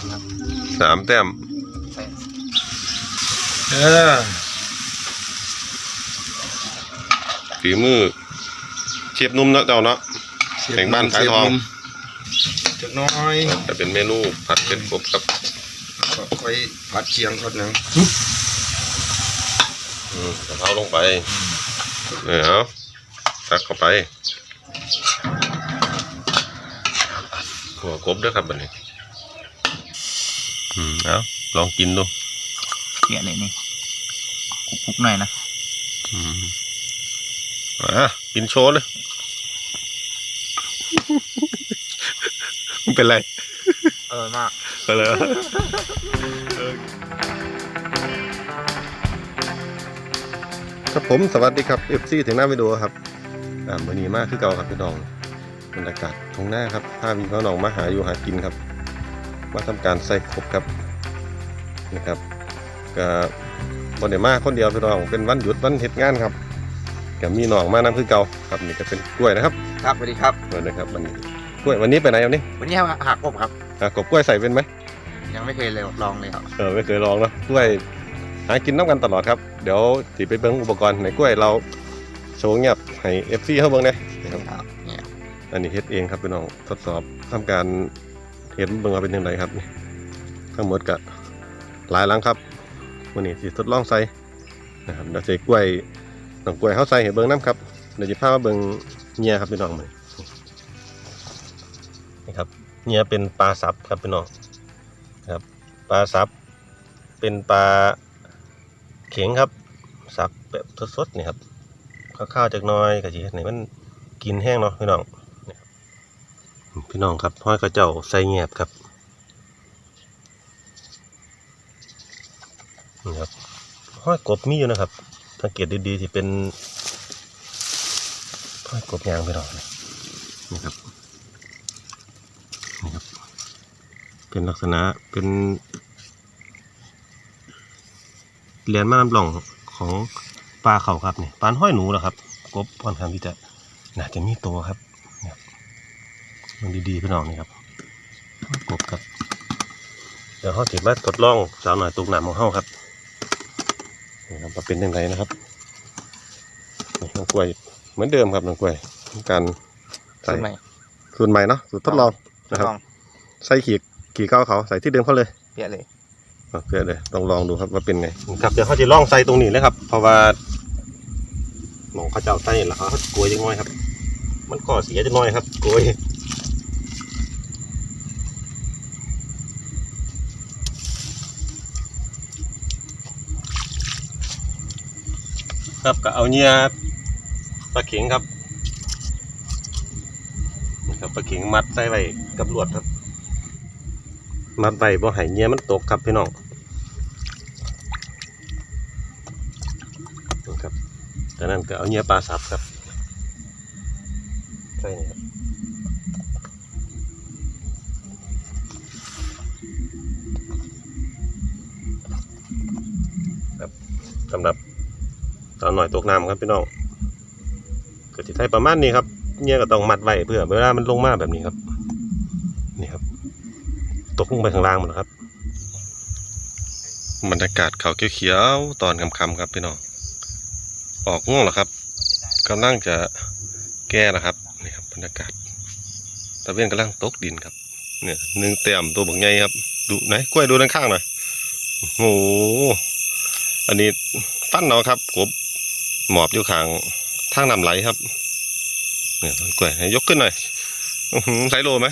ครับสามแต้มใส่เออฝีมือเชฟนุ่มเนาะเจ้าเนาะแข่งบ้านขายทองจักหน้อยแต่เป็นเมนูผัดเผ็ดกบครับก็ค่อยผัดเชียงก่อนหนึงอืมกะเพราลงไปเออเอาตักเข้าไปหัวกบด้วยครับบัดนี้ อืมเอาลองกินดูเกลี่ยเลยนี่คลุกๆหน่อยนะอืมอะกินโชว์เลยมันเป็นไร อร่อยมาก ก็เลยครับผมสวัสดีครับ FC ถึงหน้าวิดีโอครับอ่ามือนี้มากคือเก่าครับพี่น้องบรรยากาศตรงหน้าครับพาพี่น้องมาหาอยู่หากินครับ มาทำการใส่ครบครับนะครับก็บนเดมาคนเดียวพี่น้องเป็นวันหยุดวันเหตุงานครับก็มีน้องมานำคือเก่าครับนี่ก็เป็นกล้วยนะครับครับสวัสดีครับกล้วยนะครับวันนี้กล้วยวันนี้ไปไหนวันนี้วันนี้หักกบครับอะกบกล้วยใส่เป็นไหมยังไม่เคยเลยลองเลยครับเออไม่เคยลองเนาะกล้วยหากินน้ำกันตลอดครับเดี๋ยวสิไปเบิ้งอุปกรณ์ในกล้วยเราโชว์เงียบให้เอฟซีเขาเบิ้งเลยนะครับเนี่ยอันนี้เฮ็ดเองครับพี่น้องทดสอบทำการเห็นเบิ้งว่าเป็นยังไงครับนี่ทั้งหมดก็หลายหลังครับวันนี้สิทดลองใส่นะครับเดี๋ยวใส่กล้วยน้องกล้วยเขาใส่ให้เบิ้งน้ำครับเดี๋ยวจะพามาเบิ้งเงียครับพี่น้องมานี่ครับเงียเป็นปลาซับครับพี่น้องครับปลาซับเป็นปลาเข็งครับสับแบบสดๆนี่ครับข้าวๆจากน้อยกะจีนี่มันกินแห้งเนาะพี่น้อง พี่น้องครับห้อยกระเจ้าใส่เงียบครับนี่ครับห้อยกบมีอยู่นะครับสังเกตดีๆที่เป็นห้อยกบยางพี่น้องนี่ครับนี่ครับ เป็นลักษณะเป็นเรียนมาลำหล่องของปลาเขาครับเนี่ยปลาห้อยหนูนะครับกบค่อนข้างที่จะน่าจะมีตัวครับ มันดีๆพี่น้องนี่ครับกบครับเดี๋ยวเขาถิมาทดลองสาวหน่อยตุกหนามของเขาครับนี่ครับว่าเป็นยังไงนะครับนี่น้องกล้วยเหมือนเดิมครับน้องกล้วยการใส่สูตรใหม่สูตรใหม่เนาะสูตรทดลองนะครับลองใส่ขีดขีดเก้าเขาใส่ที่เดิมเขาเลยเปลี่ยนเลยโอเคเลยลองลองดูครับว่าเป็นไงครับเดี๋ยวเขาจะลองใส่ตรงนี้เลยครับ เพราะว่าหมองเขาจะเอาใส่แล้วเขากลัวยังน้อยครับ มันก่อเสียจะน้อยครับกลัว ครับก็เอาเนื้อปลาเข็งครับนะครับปลาเข็งมัดใส่ไว้กับลวดครับ มัดไว้บ่ให้เนื้อมันตกครับพี่น้องนะครับจากนั้นก็เอาเนื้อปลาสับครับ หน่อยตกน้ำครับพี่น้องเก็จะใช้ประมาณนี้ครับเนื้อก็ต้องมัดไว้เพื่อเวลามันลงมาแบบนี้ครับ นี่ครับ ตกลงไปข้างล่างหมดแล้วครับบรรยากาศเขาเขียวๆตอนค่ำๆครับพี่น้องออกง่วงแล้วครับกำลังจะแก้แล้วครับนี่ครับบรรยากาศตะเวนกำลังตกดินครับ เนี่ยหนึ่งเต็มตัวบักใหญ่ครับ ดูไหนกล้วยดูด้านข้างหน่อยโอ้โหอันนี้ฟันเนาะครับกบ หมอบอยู่ข้างทางน้ำไหลครับ เนี่ยต้นกล้วยให้ยกขึ้นหน่อยอื้อหือใส่โลไหม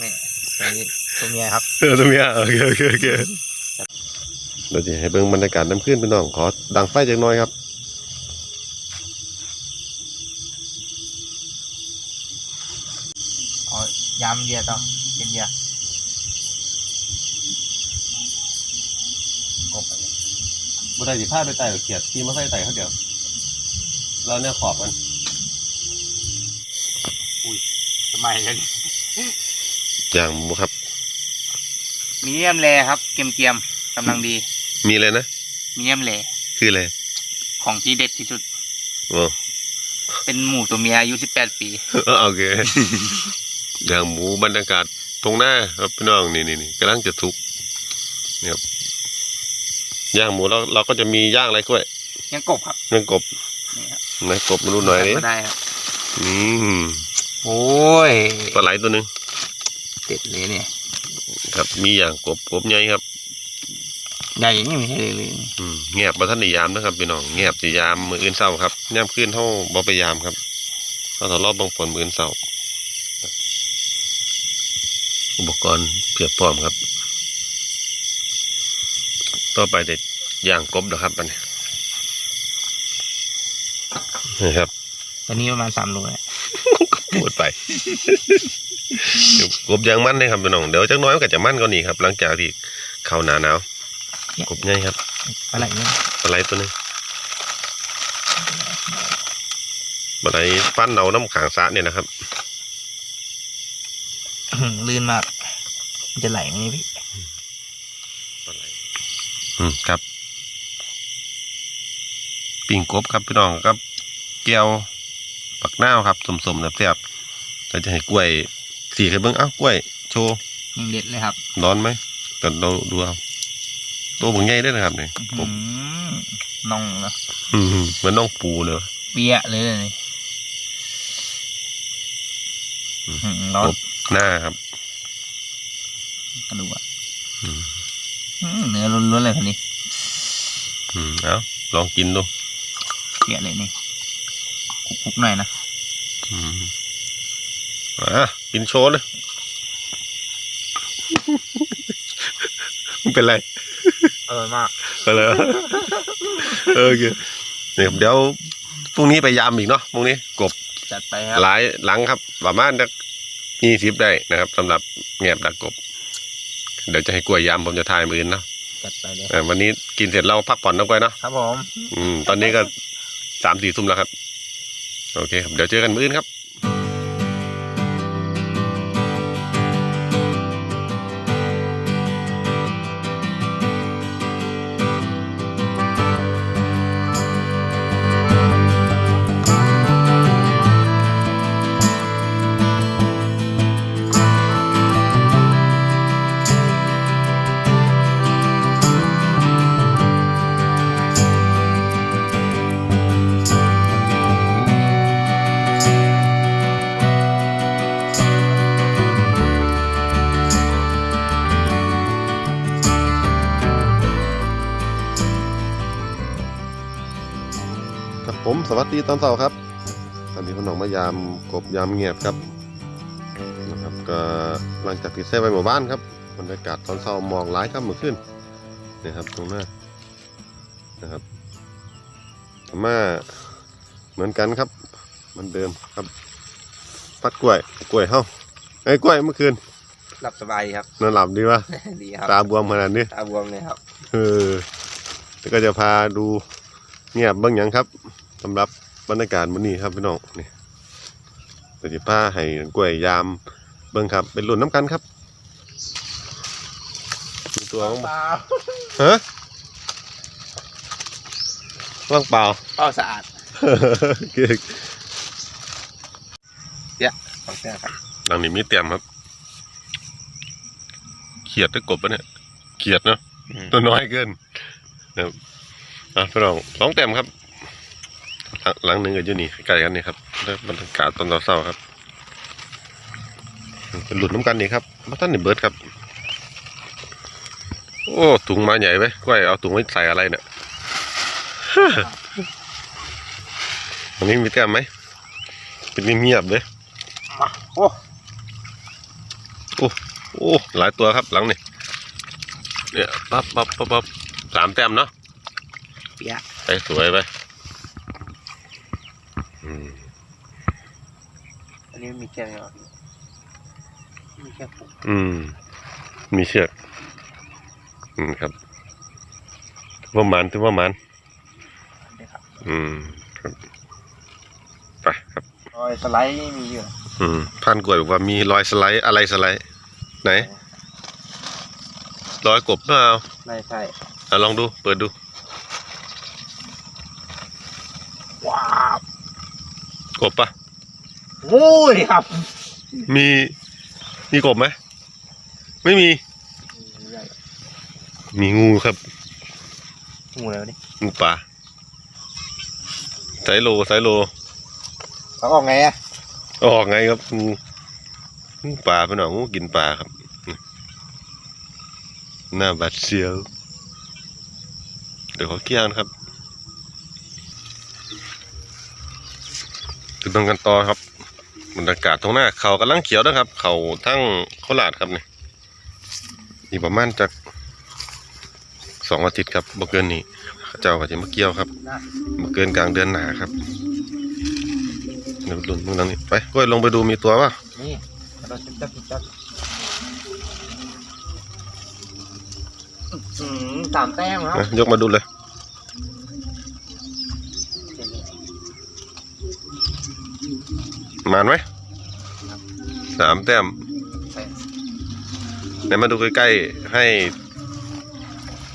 นี่อันนี้ตัวเมียครับเออตรงเนี้ยโอเคโอเคโอเคเดี๋ยวจะให้เบิ่งบรรยากาศน้ำขึ้นพี่น้องขอดังไฟจักหน่อยครับอ๋อยำเดียต่อเป็นเดียกบบ่ได้สิพาไปไต่เขียดที่มาใส่ไต่เขาเดียว แล้วเนี่ยขอบมันทำไมเลยอย่างหมูครับ มีเดียมแลครับเกรียมๆกำลังดี มีเลยนะ มีเดียมแลคืออะไรของที่เด็ดที่สุดโอ้เป็นหมูตัวเมียอายุ 18 ปีโอเค อย่างหมูบรรยากาศตรงหน้าครับพี่น้องนี่นี่นี่กำลังจะทุกเนี่ยครับย่างหมูแล้วเราก็จะมีย่างอะไรกล้วยยังกบครับย่างกบนี่ครับ ไหนกบมาดูหน่อยนี่ก็ได้ครับอืมโอ้ยปลาไหลตัวหนึงเด็ดเลยเนี่ยครับมีอย่างกบกบใหญ่ครับใหญ่นี่ไม่ใช่เลยเลยอืมเงียบมาท่านนิยามนะครับพี่น้องเงียบสิยามมืออื่นเศร้าครับย่ำขึ้นเท่าบ่ไปยามครับเราทดรอบบางผลมืออื่นเศร้าอุปกรณ์เพียบพร้อมครับ ต่อไปเด็ดย่างกบนะครับอันนี้ นี่ครับ ตอนนี้ประมาณสามโลแล้วพูดไปเดี๋ยวกบยางมันเลยครับพี่น้องเดี๋ยวจักหน้อยมันก็จะมันกว่านี้ครับหลังจากที่เข้าหนาหนาวกบใหญ่ครับอะไรเนี่ยปลาไหลตัวหนึงปลาไหลฟันเอาน้ำขางสระเนี่ยนะครับลื่นมากมันจะไหลไหมเนี่ยพี่ปลาไหลอืมครับ ปิ่งกบครับพี่น้องครับ แก้วปักหน้าวครับสมๆแซ่บๆเราจะให้กล้วยสีให้เบิ้งเอ้ากล้วย โชว์ยังเด็ดเลยครับร้อนไหมก็เราดูเอาตัวบางใหญ่ด้วยนะครับเนี่ยกอืบมน่องนะอืมเหมือนน้องปูเลยเปียะเลยเลยอืมอืมร้อนกบหน้าครับกระดูกอะอืมอืมเนื้อล้วนๆเลยคันนี้อืมเอาลองกินดูเปียะเลยนี่ คุกๆหน่อยนะอืมอะกินโชว์เลย มันเป็นไร อร่อยมากก็เลยเออโอเคเนี่ยครับเดี๋ยวพรุ่งนี้ไปยามอีกเนาะพรุ่งนี้กบจัดไปครับ หลายหลังครับ ประมาณสักยี่สิบได้นะครับสำหรับแงบดักกบ เดี๋ยวจะให้กล้วยยามผมจะทายมืออื่นเนาะจัดไปเลย เออวันนี้กินเสร็จเราพักผ่อนน้องกล้วยเนาะครับผม อืมตอนนี้ก็สามสี่ทุ่มแล้วครับ โอเคครับ เดี๋ยวเจอกันมื้อนครับ สวัสดีตอนเช้าครับ ตอนนี้พน้องมายามกบยามเงียบครับนะครับก็หลังจากที่เซ่ไปหมู่บ้านครับบรรยากาศตอนเช้าหมองหลายครับเมื่อคืนนี่ครับตรงหน้านะครับอาม่าเหมือนกันครับเหมือนเดิมครับพัดกล้วยกล้วยเฮ้าไอ้ยกล้วยเมื่อคืนหลับสบายครับนอนหลับดีวะดีครับตาบวมขนาดนี้ตาบวมเลยครับเออแล้วก็จะพาดูเงียบเบื้องหยังครับ สำหรับบรรยากาศมื้อนี้ครับพี่น้องนี่เดี๋ยวจะพาให้กล้วยยามเบิ่งครับ เป็นรุ่นน้ำกันครับมีตัวของฮะว่างเปล่า เปล่าสะอาดเก่งขอบคุณครับหลังนี้มีเตรียมครับ เขียดได้กบปะเนี่ย เขียดเนาะ ตัวน้อยเกินนะครับอะพี่น้องสองเต็มครับ หลังหลังหนึ่งกับยูนี่ใกล้กันนี่ครับแล้วบรรยากาศตอนเช้าๆครับเป็นหลุดน้ำกันนี่ครับมาท่านนี่เบิร์ดครับ โอ้ถุงมาใหญ่ไหมก้อยเอาถุงไว้ใส่อะไรเนี่ยอันนี้มีแต้มไหมเป็นเงียบๆเลยโอ้โอ้หลายตัวครับหลังนี่เนี่ยปั๊บปั๊บปั๊บปั๊บสามแต้มเนาะเปียะไปสวยไปอืม อันนี้มีแค่ไหนวะมีแค่ปุ๊บอืม มีเชือกอืมครับถือว่ามันถือว่ามันเดี๋ยวครับอืมครับไปครับ รอยสไลด์มีอยู่อืมพันกล้วยบอกว่ามีรอยสไลด์อะไรสไลด์ ไหนรอยกบเปล่าไม่ใช่อะลองดู เปิดดูว้าวกบปะ โอ้ยครับมีมีกบไหมไม่มี มีงูครับ งูอะไรวะนี่งูป่าไซโลไซโลเขาออกไงอะออกไงครับงูงูป่าเป็นหนองงูกินปลาครับ หน้าบัดเซียว เดี๋ยวขอเกี้ยงนะครับติดตามกันต่อครับ บรรยากาศตรงหน้าเขากำลังเขียวนะครับ เขาทั้งโคราชครับเนี่ยอีกประมาณจากสองอาทิตย์ครับบ่เกินนี้เขาเจ้าก็จะมาเกี่ยวครับบ่เกินกลางเดือนหนาครับเดี๋ยวลุ้นเมื่อนั้นนี่ไปก้อยลงไปดูมีตัวป่ะนี่เราจับจับจับอืมสามแต้มครับนะยกมาดูเลย มานไหมสามแต้มไหนมาดูใกล้ๆให้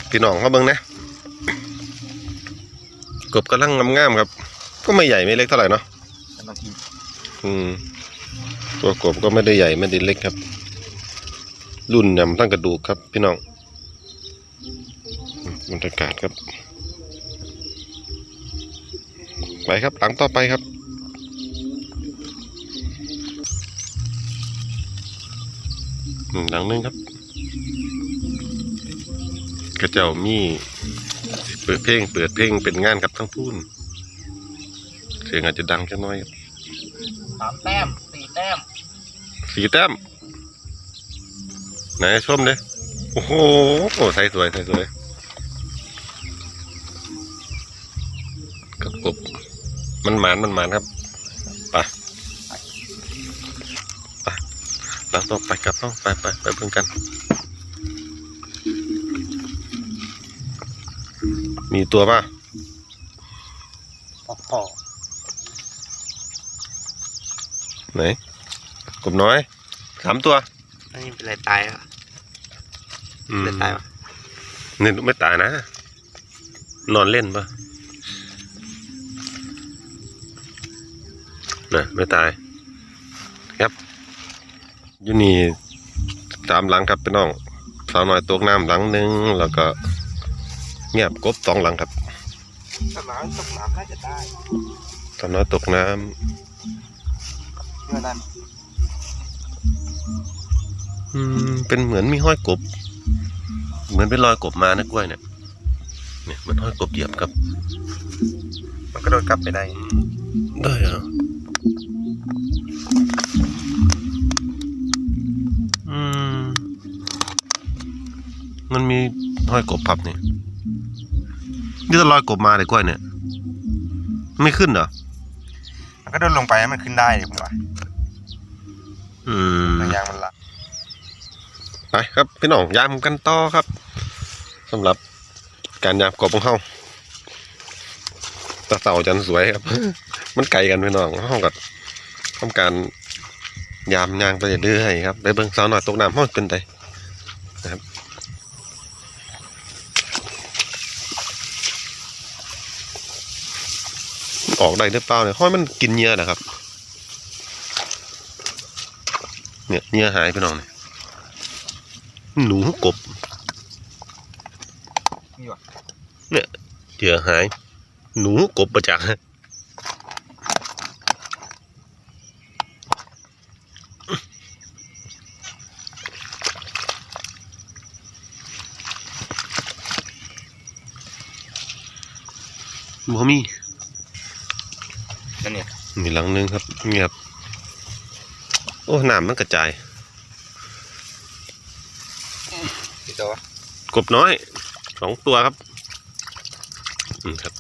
พี่น้องเขาเบิ่งนะกบกำลังงามๆครับ ก็ไม่ใหญ่ไม่เล็กเท่าไหร่เนาะจะมากินอืมตัวกบก็ไม่ได้ใหญ่ไม่ได้เล็กครับ รุ่นยำทั้งกระดูกครับ พี่น้องอืมบรรยากาศครับ ไปครับหลังต่อไปครับ หนึ่งหลังหนึงครับ กระเจ้ามีเปิดเพลง เปิดเพลงเป็นงานครับทั้งพูนเสียงอาจจะดังจังน้อยครับสามแต้มสี่แต้มสีแต้ม ไหนชมเลยโอ้โหใส่สวยใส่สวยกับกบมันหมานมันหมานครับไปไป หลังต่อไปกลับต้องไปไปไปเพิ่งกัน มีตัวป่ะโอ้โหไหนกบน้อยสามตัวนี่เป็นอะไรตายอะอืมเป็นตายวะเนี่ยไม่ตายนะ นอนเล่นปะนะไม่ตายครับ อยูนี่สามหลังครับพี่น้องสาวน้อยตกน้ำหลังหนึ่งแล้วก็เงียบกบสองหลังครับสนามตกน้ำน่าจะได้สาวน้อยตกน้เชื่อได้ำอืมเป็นเหมือนมีห้อยกบ เหมือนเป็นรอยกบมานะกล้วยเนี่ยเนี่ยเหมันห้อยกบเหยียบครับ มันก็โดนกลับไปได้ได้เหรออื มีรอยกบพับนี่นี่จะรอยกบมาเลยกล้วยเนี่ย ไม่ขึ้นเหรอมันก็โดนลงไปมันขึ้นได้ผมว่าอืมยางมันละไปครับ พี่น้องยามกันต่อครับสำหรับการยามกบของเฮาตะเต่าจันสวยครับ มันไกลกันพี่น้องเฮากับทำการยามยางไปเรื่อยๆครับไปเบิ่งสาวหน่อยตกน้ำเฮาเป็นไดนะครับ ออกได้หรือเปล่าเนี่ยห้อยมันกินเหยื่อนะครับ เนี่ยเหยื่อหายพี่น้องเนี่ยหนูกบนี่วะเนี่ยเหยื่อหาย หนูกบประจักษ์บ่มี นั่นเนี่ยมีหลังหนึงครับ เงียบ โอ้น้ำมันกระจายกี่ตัวกบน้อยสองตัวครับอืมครับ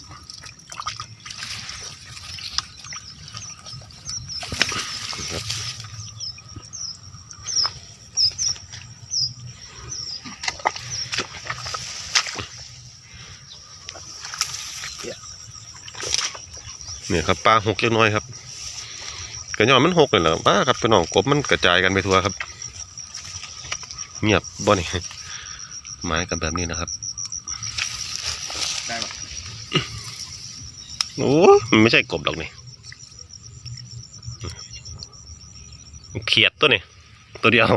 ครับ เนี่ยครับปลาหกเล็กน้อยครับกระยอนมันหกเลยเหรอป้าครับพี่น้องกบมันกระจายกันไปทั่วครับ เงียบบ่นี่ไม้กันแบบนี้นะครับได้ปะโอ้มันไม่ใช่กบหรอกนี่เขียดตัวนี่ตัวเดียว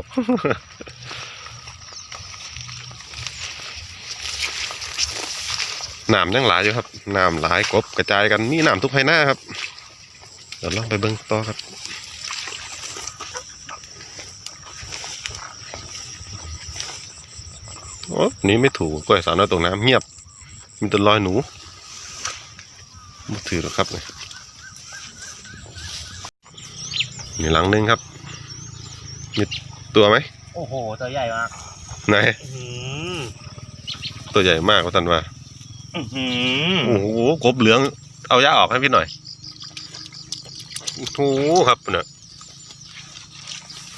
น้ำยังหลายอยู่ครับน้ำหลายกบกระจายกันมีน้ำทุกภายหน้าครับเดี๋ยวลองไปเบิ่งต่อครับโอ้นี่ไม่ถูกกล้วยสาวน้อยตกน้ำเงียบ มีแต่รอยหนูไม่ถือหรอกครับเนี่ยนี่หลังหนึงครับมีตัวไหมโอ้โห ตัวใหญ่มากไหนอื้อตัวใหญ่มากว่าท่านว่าหือ โอ้โหกบเหลือง เอาย่าออกให้พี่หน่อยโอ้โหครับเนี่ย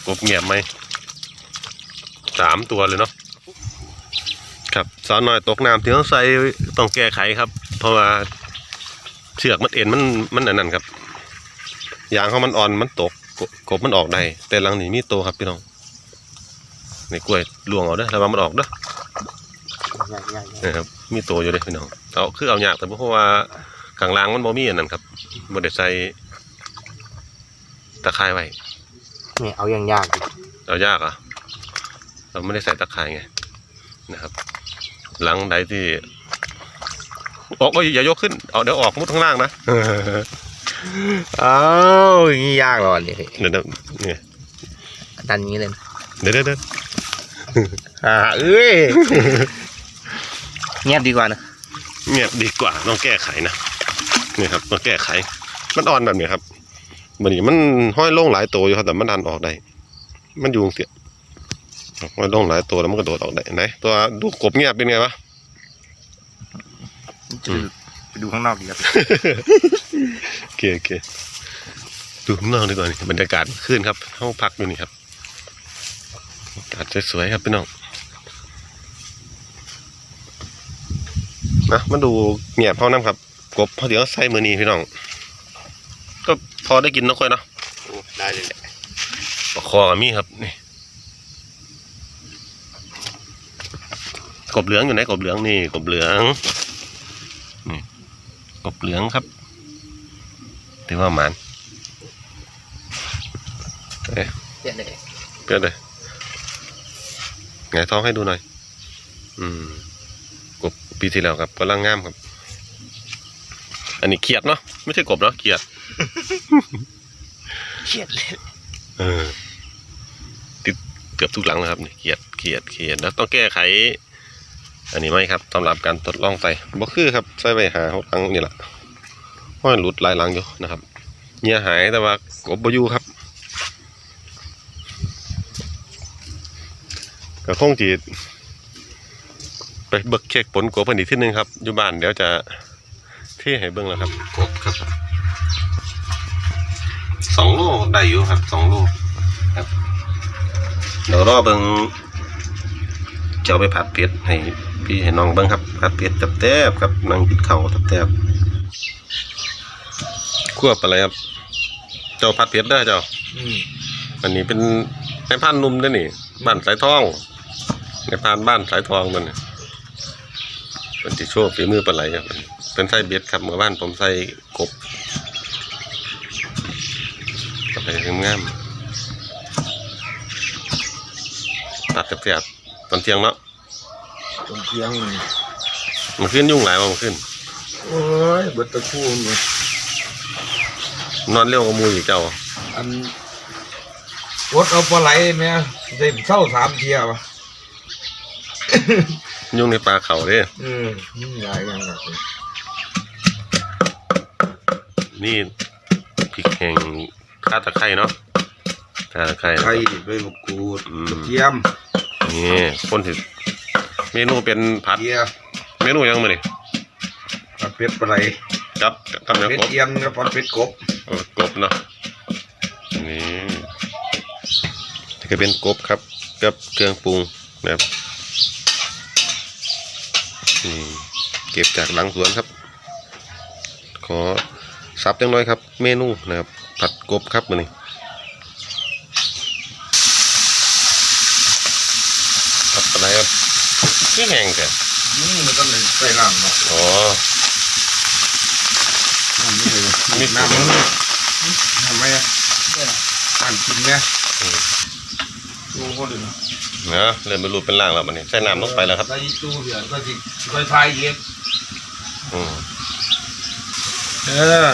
กบเงียบไหมสามตัวเลยเนาะครับสาวน้อยตกน้ำที่ต้องใส่ต้องแก้ไขครับ เพราะว่าเชือกมันเอ็นมันมันอันนั้นครับยางเขามันอ่อนมันตกกบกบมันออกได้แต่หลังนี้มีโตครับพี่น้องในกล้วยลวงเอาเด้อระวังมันออกเด้อใหญ่ใหญ่นะครับ มีตัวอยู่เด้พี่น้องเอาคือเอายากแต่เพราะว่าข้างล่างมันบ่มีอันนั้นครับบ่ได้ใส่ตะไคร้ไว้นี่เอาอย่างยากดิเอายากอะเราไม่ได้ใส่ตะไคร้ไงนะครับ หลังใดที่ออกก็อย่ายกขึ้นเอาเดี๋ยวออกมุดข้างล่างนะอ้าวอย่างนี้ยากหรอเนี่ยเดี๋ยวเดี๋ยวเนี่ยดันอย่างนี้เลยนะเดี๋ยวเดี๋ยวเดี๋ยวอ่าเอ้ย เงียบดีกว่านะเงียบดีกว่าต้องแก้ไขนะนี่ครับต้องแก้ไข มันอ่อนแบบนี้ครับมันนี่มันห้อยโล่งหลายตัวอยู่ครับแต่มันดันออกได้ มันอยู่เสียห้อยโล่งหลายตัวแล้วมันกระโดดออกได้ไหนตัวดูกบเงียบเป็นไงวะอืมไปดูข้างนอกดีครับโอเคโอเคดูข้างนอกดีกว่านี่บรรยากาศขึ้นครับห้องพักอยู่นี่ครับอากาศสวยๆครับพี่น้อง นะมาดูเงียบเท่านั้นครับ กบพอเดี๋ยวใส่มือนี้พี่น้อง ก็พอได้กินเนาะค่อยเนาะโอ้ได้เลยแหละปลาคอกับมีครับนี่กบเหลืองอยู่ไหนกบเหลืองนี่กบเหลืองนี่กบเหลืองครับถือว่าหมานเอ๊ะเจ็ดเลยเปรี้ยวเลยไงท้องให้ดูหน่อย อืมกบ ปีที่แล้วครับกำลังงามครับ อันนี้เขียดเนาะไม่ใช่กบเนาะเขียดเครียดเลยเออติดเกือบทุกหลังแล้วครับนี่เขียดเขียดเขียดแล้วต้องแก้ไข อันนี้ไหมครับสำหรับการทดลองใส่บ่คือครับใส่ไปหาหกหลังนี่แหละห้อยหลุดหลายหลังอยู่นะครับเงียหายแต่ว่ากบบ่อยู่ครับก็คงจี ไปเบิกเช็คผลกบกันอีกทีหนึงครับอยู่บ้านเดี๋ยวจะเที่ให้เบิ่งแล้วครับกบครับสองโลได้อยู่ครับสองโลครับเดี๋ยวรอเบิงจะเอาไปผัดเผ็ดให้พี่ให้น้องเบิงครับผัดเผ็ดตับแทบครับนั่งกินข้าวตับแทบคั่วปลาไหลครับ เจ้าผัดเผ็ดได้อเจ้าอืมอันนี้เป็นในพันนุ่มเด้อนี่บ้านสายทองในพานบ้านสายทองมันนี่เป็นที่โชว์ฝีมือปลาไหลครับ เป็นไส้เบ็ดครับเมื่อบ้านผมใส่กบปลาไหลงามๆตัดแสบๆตอนเที่ยงเนาะตรงเที่ยงนี่มันขึ้นยุ่งหลายว่ามันขึ้นโอ้ยเบิดตะคูหมดนอนเร็วกว่าหมูอีกเจ้าอันวดเอาปลาไหลแม่ได้เศร้าสามเที่ยวะ ยุ่งในปลาเขาเด้เออนี่หลายอย่างครับนี่พริกแห้งข้าตะไคร้เนาะข้าตะไคร้ไข่ใบมะกรูดอืมกระเทียมนี่คนที่เมนูเป็นผัด เกียร์เมนูยังมานี่ผัดเป็ดปลาไหลกับกับเนื้อเป็ดกบเทียมกับผัดเป็ดกบเออกบเนาะนี่นี่ก็เป็นกบครับ กับเครื่องปรุงนะครับ นี่เก็บจากหลังสวนครับ ขอสับจังน้อยครับ เมนูนะครับผัดกบครับมันนี่ผัดอะไรครับไม่แห้งแต่นี่มันก็เลยใส่น้ำเนาะอ๋อน้ำนี่เลยมีน้ำมันทำไมอะอ่านกินเนี่ย อืมดูเขาดูนะเนาะเริ่มเป็นรูปเป็นร่างแล้วมันนี่ใส่น้ำลงไปแล้วครับ ใส่ตู้เดือดก็จิไปพายเย็บอืมเออ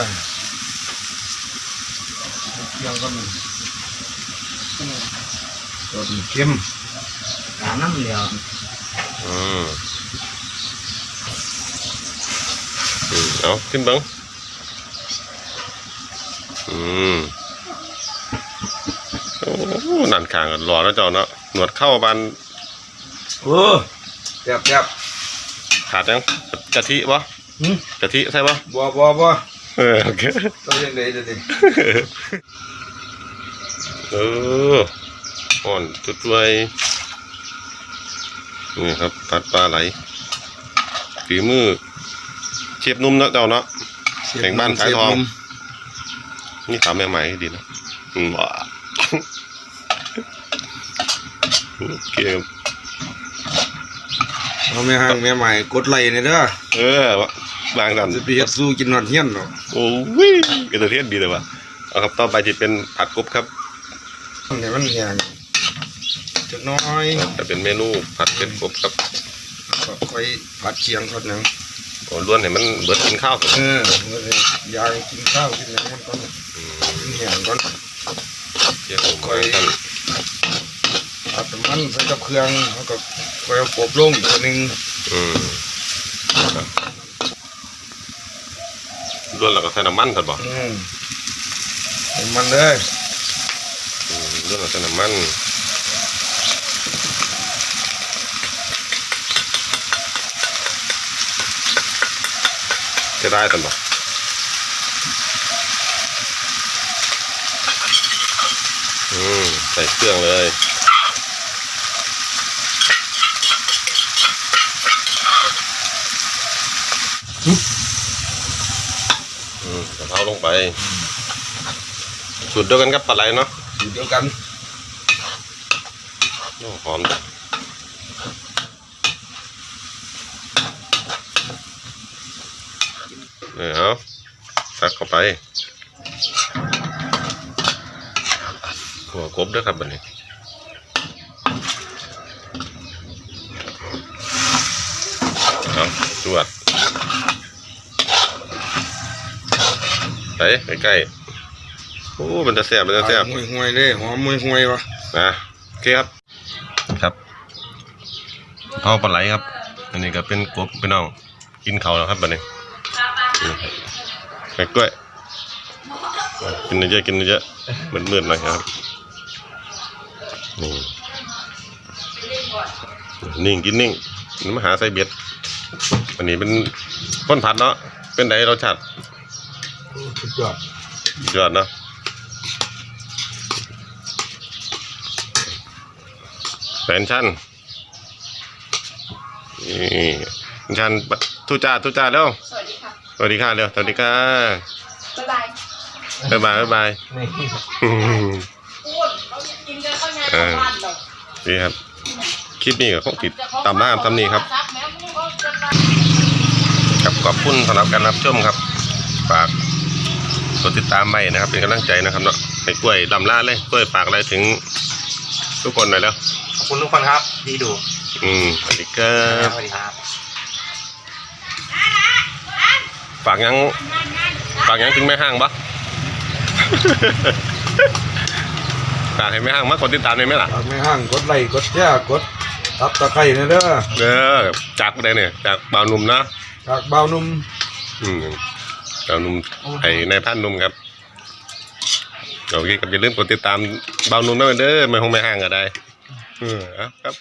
เคี่ยวกันตัวดีเข้มน้ำน้ำเหลียวอืมอืมเอาขึ้นเบังอืมโอ้ นั่นข้างกันรอแล้วเจ้าเนาะหนวดเข้าบานเออแซ่บแซ่บขาดยังกะทิวะหืมกะทิใช่ปะบัวบัวบัวเออโอเคต้องยังไงเดี๋ยวดิเอออ่อนจุดไว้นี่ครับผัดปลาไหลฝีมือเชฟนุ่มเนาะเจ้าเนาะแห่งบ้านขายทองนี่ถามแม่ใหม่ดีนะอืมว้าโอ เคครับเอาแม่ห้างแม่ใหม่กดไลค์เนี่ยเด้อเออวางกันจะไปเฮ็ดสู้กินหนอนเฮียนเนาะโอ้ยกระเทียนดีเลยวะเอาครับต่อไปจะเป็นผัดกบครับเนี่ยมันแห้งจักหน้อยจะเป็นเมนูผัดเป็นกบครับก็ค่อยผัดเคียงก่อนหนึงโอ้ล้วนเห็นมันเบิดกินข้าวก่อนเออมื้อนี้ยางกินข้าวกินหยังมันก่อนอืมกินแห้งก่อนเดี๋ยวผมค่อยกันผั ดน้ำมันใส่กับเครื่องแล้วก็ค่อยเอากบลงอีกตัวหนึงอืมครับล้วนแล้วก็ใส่น้ำมันสันบอกอืมให้มันเลยอืมล้วนแล้วใส่น้ำมันจะได้สันบอกอืมใส่เครื่องเลย อืมกะเพราลงไป สูตรเดียวกันกับปลาไหลเนาะสูตรเดียวกันโอ้หอมจังเนี่ยเอาตักเข้าไปหัวกบด้วยครับบันนี้เอาจวด ไปใกล้ๆโอ้มันจะแซ่บมันจะแซ่บห่วยห่วยๆเลยหอมห่วยห่วยๆวะนะโอเคครับ ครับเอาปลาไหลครับ อันนี้ก็เป็นกบพี่น้องกินเขาวแล้วครับบัดนี้นี่ครับไก่กล้วยกินเยอะๆกินเยอะๆมืดๆหน่อยครับนี่นิ่งกินนิ่งนี่มาหาใส่เบ็ดอันนี้เป็นก้นผัดเนาะเป็นไดเราชัด สุดยอดยอดเนาะแฟนชั่นนี่ชันทุจ้าทุจ้าเร็วสวัสดีค่ะสวัสดีค่ะเร็วสวัสดีค่ะบ๊ายบายบ๊ายบายบ๊ายบายนี่อ้วนเรากินกันข้างในเออบ้านเรานี่ครับ คลิปนี้ก็คงติดตามหน้าตามนี้ครับแม่มึงก็จะมากับขอบคุณสำหรับการรับชมครับ ฝาก กดติดตามไว้นะครับ เป็นกำลังใจนะครับเนาะให้กล้วยลำล่าเลยกล้วยฝากอะไรถึงทุกคนหน่อยแล้วขอบคุณทุกคนครับที่ดูอืมสวัสดีครับสวัสดีครับฝากยังฝากยังถึงแม่ห้างปะฝากให้แม่ห้างมากดติดตามได้ไหมล่ะ ฝากไม่ห้างกดไลค์กดแชร์กดตับตะไคร้เนี่ยเด้อเออจากผู้ใดเนี่ยจากบ่าวหนุ่มนะจากบ่าวหนุ่ม อืม บ่าวหนุ่มไอ้นายพันหนุ่มครับโอเคครับอย่าลืมกดติดตามบ่าวหนุ่มด้วยเด้อไม่คงไม่ห่างก็ได้เออเอาครับ